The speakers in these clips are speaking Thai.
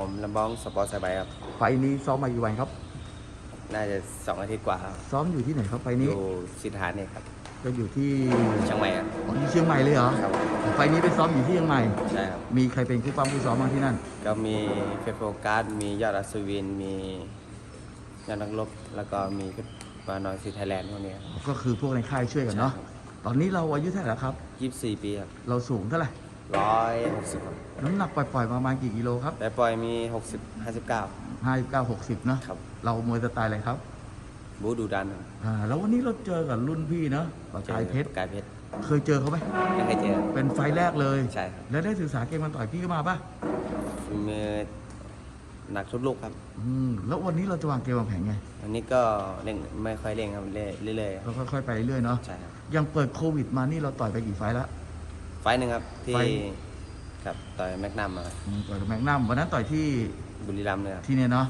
ผมลำบ้องสปอร์ตสบายครับ ไฟล์นี้ซ้อมมากี่วันครับ น่าจะสองอาทิตย์กว่าครับซ้อมอยู่ที่ไหนครับไฟล์อนี้ยู่สิทธาเนี่ยครับก็อยู่ที่เชียงใหม่ครับอ๋อที่เชียงใหม่เลยเหรอครับไฟล์นี้ไปซ้อมอยู่ที่เชียงใหม่ ใช่ครับมีใครเป็นคู่ปั้มคู่ซ้อมบ้างที่นั่น ก็มีเฟฟโฟกัสมียอดอัศวินมียอดนักรบแล้วก็มีมานอยซีไทยแลนด์พวกนี้ก็คือพวกในค่ายช่วยกันเนาะตอนนี้เราอายุเท่าไหร่แล้วครับ ยี่สิบสี่ปีครับเราสูงเท่าไหร่ ร้อยหกสิบครับน้ำหนักปล่อยๆประมาณกี่กิโลครับแต่ปล่อยมีหกสิบห้าสิบเก้า ห้าเก้าหกสิบเนาะครับ เรามวยสไตล์อะไรครับบูดูดันครับอ่าแล้ววันนี้เราเจอกับรุ่นพี่เนาะประกายเพชรประกายเพชรเคยเจอเขาไหมไม่เคยเจอ เป็นไฟล์แรกเลยใช่ครับ แล้วได้ศึกษาเกมมันต่อยพี่ก็มาปะมือหนักทุกลูกครับ อืมแล้ววันนี้เราจะวางเกมวางแผนไงอันนี้ก็เล่นไม่ค่อยเล่นครับเรื่อยเรื่อยๆคก็รับค่อยๆไปเรื่อยๆเนาะใช่ครับ ยังเปิดโควิดมานี่เราต่อยไปกี่ไฟล์แล้ว ไฟล์หนึ่งครับ ที่ไฟล์กับต่อยแมกนัมมาอืมต่อยกับแมกนัมวันนั้นต่อยที่บุรีรัมย์เลยครับที่เนี่ยเนาะ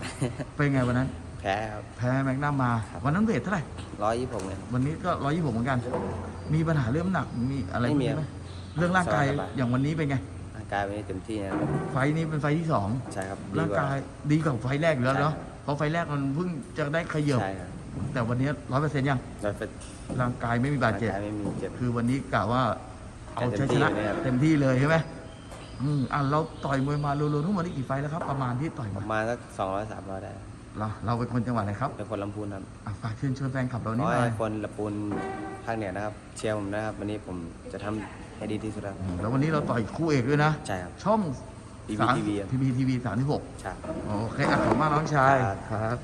เป็นไงวันนั้น แพ้ครับแพ้แมกนัมมา วันนั้นเวทเท่าไหร่ ร้อยยี่สิบหกเนี่ยวันนี้ก็ร้อยยี่สิบเหมือนกัน มีปัญหาเรื่องน้ำหนัก มีอะไรไม่มีพวกนี้ไหมเรื่องร่างกาย สบายๆ อย่างวันนี้เป็นไง ร่างกายวันนี้เต็มที่นะครับไฟล์นี้เป็นไฟล์ที่สอง ใช่ครับดีร่างว่ กายดีกว่าไฟล์แรกอยู่แล้วเนาะ ใช่ครับ เพราะไฟล์แรกมันเพิ่งจะได้ขยับ ใช่ครับแต่วันนี้ร้อยเปอร์เซ็นต์ยังเราเป็นร่างกายไม่มีบาดร่างเจ็บกายไม่มีเจ็บ คือวันนี้กะว่า เอาชัยชนะเต็มที่เลยครับเต็มที่เลยใช่ไหมอืมอะเราต่อยมวยมารวมๆทั้งหมดนี่กี่ไฟล์แล้วครับ ประมาณที่ต่อยปมาระมาณสักสองร้อยสามร้อยได้เราเราเป็นคนจังหวัดอะไรครับเป็นคนลำพูนครับอะฝากเชิญชวนแฟนคลับเราขนี่อหน่อให้ยคนลำพูนภาคเหนือนะครับ เชียร์ผมนะครับ วันนี้ผมจะทำให้ดีที่สุดครับแล้ววันนี้เราต่อยคู่เอกด้วยนะ ใช่ครับ ช่อง PPTV พีพีทีวีสามที่หกใช่โอเคอะขอบคุณมากน้องชายครับครับ